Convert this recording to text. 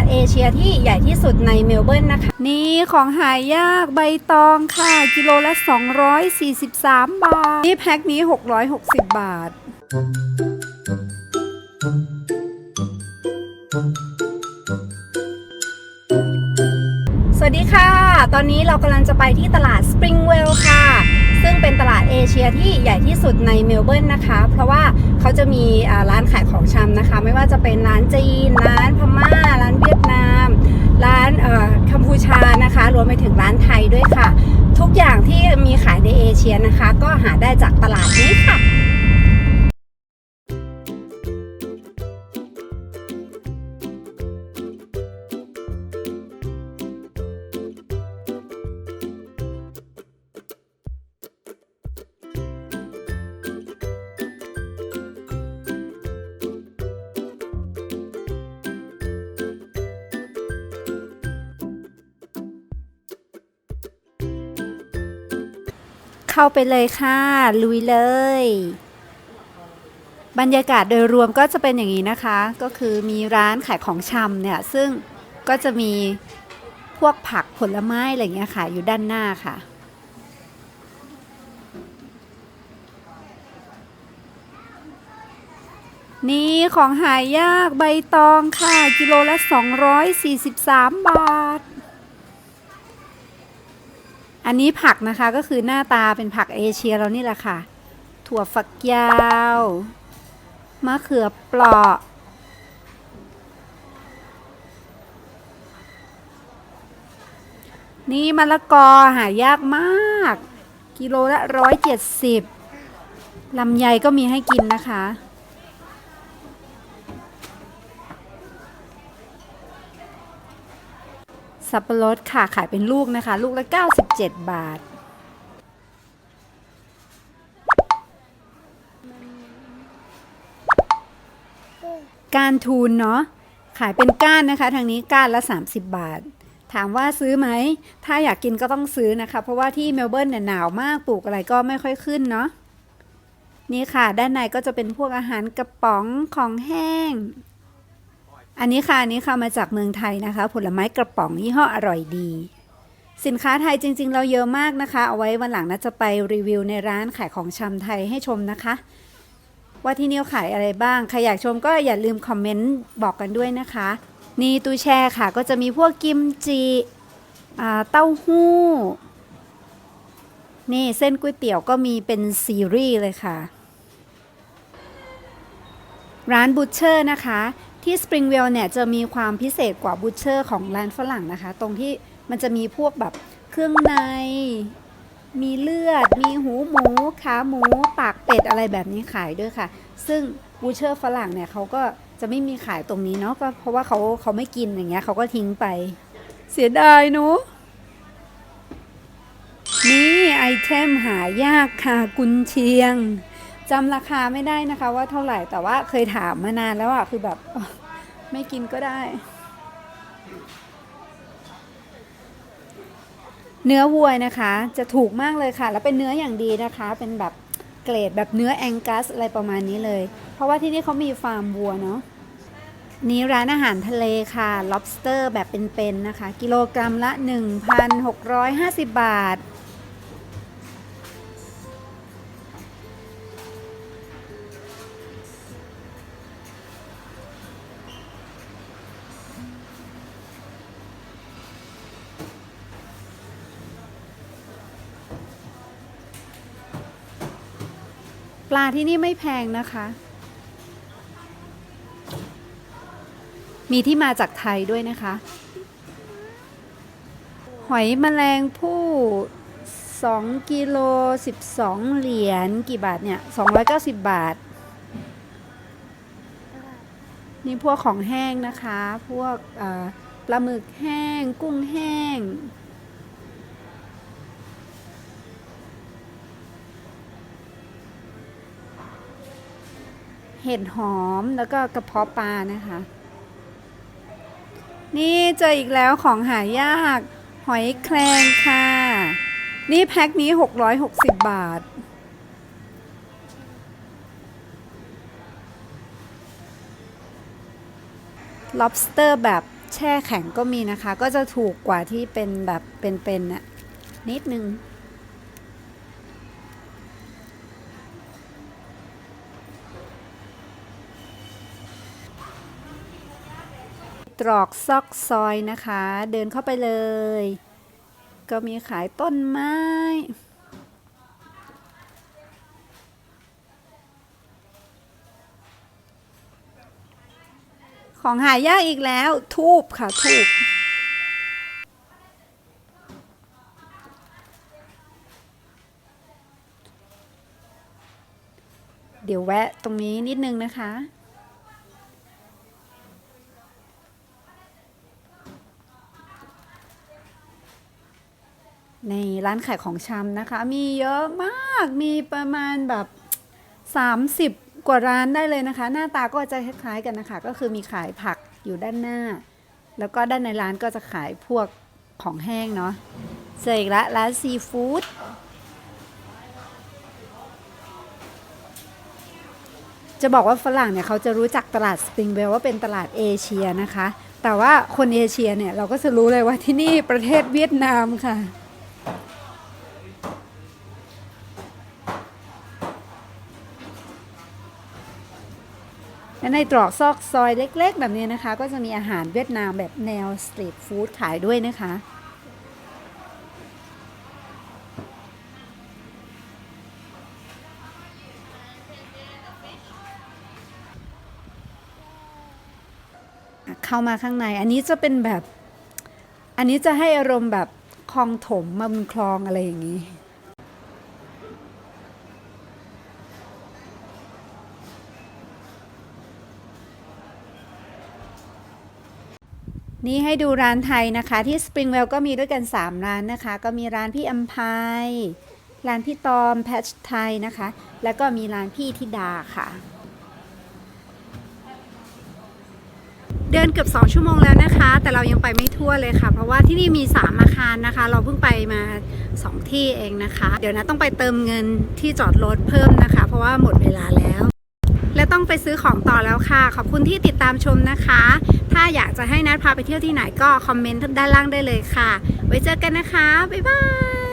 ดเอเชียที่ใหญ่ที่สุดในเมลเบิร์นนะคะ นี่ของหายากใบตองค่ะ กิโลละ 243 บาท นี่แพ็คนี้ 660 บาท สวัสดีค่ะ ตอนนี้เรากำลังจะไปที่ตลาด Springwell ค่ะซึ่งเป็นตลาดเอเชียที่ใหญ่ที่สุดในเมลเบิร์นนะคะ เพราะว่าเขาจะมีอ่าร้านขายของชำนะคะ ไม่ว่าจะเป็นร้านจีน ร้าน ชียนะคะ ก็หาได้จาก เข้าไปเลยค่ะ ลุยเลย บรรยากาศโดยรวมก็จะเป็นอย่างนี้นะคะ ก็คือมีร้านขายของชำเนี่ย ซึ่งก็จะมีพวกผักผลไม้อะไรเงี้ยค่ะ อยู่ด้านหน้าค่ะ นี่ของหายากใบตองค่ะ กิโลละ 243 บาท อันนี้ผักนะคะก็คือหน้าตาเป็นผักเอเชียเรานี่แหละค่ะ ถั่วฝักยาวมะเขือเปราะนี่มะละกอหายากมาก กิโลละร้อยเจ็ดสิบลำไยก็มีให้กินนะคะ สับปะรดค่ะขายเป็นลูกนะคะ ลูกละ 97 บาท ก้านทูนเนาะขายเป็นก้านนะคะ ทางนี้ก้านละ 30 บาท ถามว่าซื้อไหม ถ้าอยากกินก็ต้องซื้อนะคะ เพราะว่าที่เมลเบิร์นเนี่ยหนาวมากปลูกอะไรก็ไม่ค่อยขึ้นเนาะนี่ค่ะ ด้านในก็จะเป็นพวกอาหารกระป๋องของแห้ง อันนี้ค่ะ อันนี้ค่ะมาจากเมืองไทยนะคะ ผลไม้กระป๋องยี่ห้ออร่อยดี สินค้าไทยจริง ๆ เราเยอะมากนะคะ เอาไว้วันหลังน่าจะไปรีวิวในร้านขายของชำไทยให้ชมนะคะ ว่าที่นี่ขายอะไรบ้าง ใครอยากชมก็อย่าลืมคอมเมนต์บอกกันด้วยนะคะ นี่ตู้แช่ค่ะ ก็จะมีพวกกิมจิเต้าหู้ นี่เส้นก๋วยเตี๋ยวก็มีเป็นซีรีส์เลยค่ะ ร้านบูชเชอร์นะคะ ที่สปริงเวลเนี่ยจะมีความพิเศษกว่าบูชเชอร์ของร้านฝรั่งนะคะ ตรงที่มันจะมีพวกแบบเครื่องใน มีเลือด มีหูหมูขาหมู ปากเป็ดอะไรแบบนี้ขายด้วยค่ะ ซึ่งบูชเชอร์ฝรั่งเนี่ยเขาก็จะไม่มีขายตรงนี้เนาะก็เพราะว่าเขาเขาไม่กินอย่างเงี้ยเขาก็ทิ้งไป เสียดายเนาะนี่ไอเทมหายากค่ะกุนเชียง จำราคาไม่ได้นะคะว่าเท่าไหร่แต่ว่าเคยถามมานานแล้วอะคือแบบไม่กินก็ได้ เนื้อวัวนะคะ จะถูกมากเลยค่ะ แล้วเป็นเนื้ออย่างดีนะคะ เป็นแบบเกรดแบบเนื้อแองกัสอะไรประมาณนี้เลย เพราะว่าที่นี่เขามีฟาร์มวัวเนาะนี่ร้านอาหารทะเลค่ะ lobster แบบเป็นๆนะคะ กิโลกรัมละ 1,650 บาท ปลาที่นี่ไม่แพงนะคะ มีที่มาจากไทยด้วยนะคะ หอยแมลงผู้2กิโล12 เหรียญกี่บาทเนี่ย 290 บาท นี่พวกของแห้งนะคะ พวกปลาหมึกแห้ง กุ้งแห้ง เห็ดหอมแล้วก็กระเพาะปลานะคะ นี่เจออีกแล้วของหายาก หอยแครงค่ะ นี่แพ็คนี้ 660 บาท lobster แบบแช่แข็งก็มีนะคะ ก็จะถูกกว่าที่เป็นแบบเป็นๆน่ะนิดนึง ตรอกซอกซอยนะคะ เดินเข้าไปเลย ก็มีขายต้นไม้ ของหายากอีกแล้ว ทูบค่ะ ทูบเดี๋ยวแวะตรงนี้นิดนึงนะคะ ร้านขายของชำนะคะ มีเยอะมากมีประมาณแบบ 30 กว่าร้านได้เลยนะคะ หน้าตาก็จะคล้ายๆกันนะคะ ก็คือมีขายผักอยู่ด้านหน้า แล้วก็ด้านในร้านก็จะขายพวกของแห้งเนาะเจออีกละร้านซีฟู้ดจะบอกว่าฝรั่งเนี่ยเขาจะรู้จักตลาดสปริงเวลว่าเป็นตลาดเอเชียนะคะ แต่ว่าคนเอเชียเนี่ยเราก็จะรู้เลยว่าที่นี่ประเทศเวียดนามค่ะ และในตรอกซอกซอยเล็กๆ แบบนี้นะคะ ก็จะมีอาหารเวียดนามแบบแนวสตรีทฟู้ดขายด้วยนะคะ เข้ามาข้างในอันนี้จะเป็นแบบ อันนี้จะให้อารมณ์แบบคลองถมมาบนคลองอะไรอย่างนี้ นี่ให้ดูร้านไทยนะคะ ที่สปริงเวลก็มีด้วยกัน 3 ร้านนะคะ ก็มีร้านพี่อัมพายร้านพี่ตอมแพชไทยนะคะ แล้วก็มีร้านพี่ธิดาค่ะ เดินเกือบ 2 ชั่วโมงแล้วนะคะ แต่เรายังไปไม่ทั่วเลยค่ะ เพราะว่าที่นี่มี 3 อาคารนะคะ เราเพิ่งไปมา 2 ที่เองนะคะ เดี๋ยวนะต้องไปเติมเงินที่จอดรถเพิ่มนะคะ เพราะว่าหมดเวลาแล้ว และต้องไปซื้อของต่อแล้วค่ะ ขอบคุณที่ติดตามชมนะคะ ถ้าอยากจะให้นัดพาไปเที่ยวที่ไหนก็คอมเมนต์ด้านล่างได้เลยค่ะ ไว้เจอกันนะคะ บ๊ายบาย